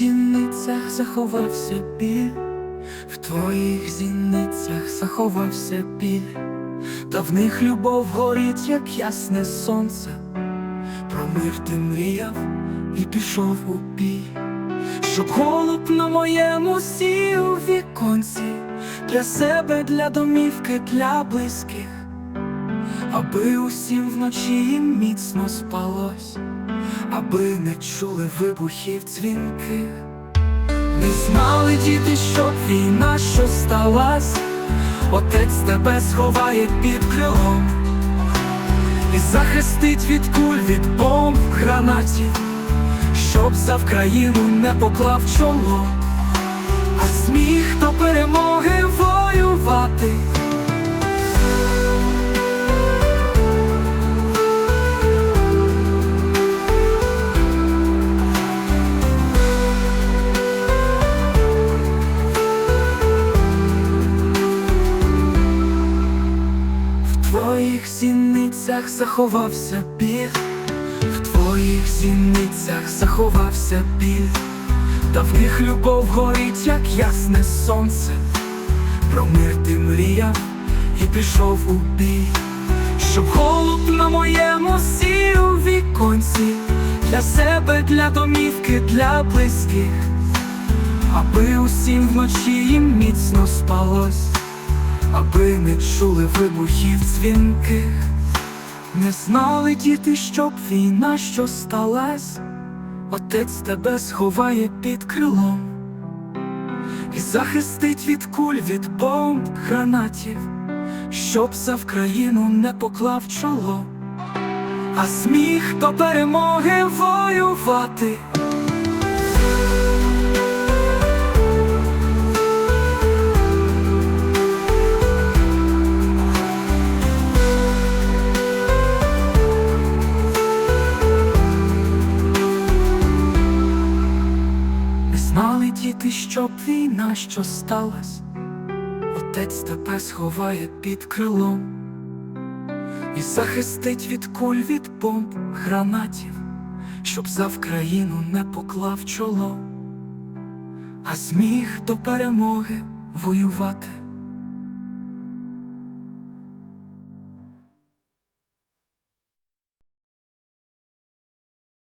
зіницях заховався біль, в твоїх зіницях заховався біль, та в них любов горить, як ясне сонце. Про мир ти мріяв і пішов у бій, щоб голуб на моєму сів віконці, для себе, для домівки, для близьких, аби усім вночі міцно спалось, аби не чули вибухів дзвінки, Не знали діти, що війна, що сталась, отець тебе сховає під крилом і захистить від куль, від бомб, гранатів, щоб за Вкраїну не поклав чоло, зіницях заховався біль, в твоїх зіницях заховався біль, та в них любов горить, як ясне сонце. Про мир ти мріяв і пішов у бій, щоб голуб на моєму сів віконці, для себе, для домівки, для близьких, аби усім вночі їм міцно спалось. Аби не чули вибухів дзвінких, не знали діти, щоб війна, що сталась, отець тебе сховає під крилом і захистить від куль, від бомб, гранатів, щоб за Вкраїну не поклав чоло, а сміх до перемоги воювати. Знали діти, щоб війна, що сталась, отець тебе сховає під крилом і захистить від куль, від бомб, гранатів, щоб за Вкраїну не поклав чоло, а зміг до перемоги воювати.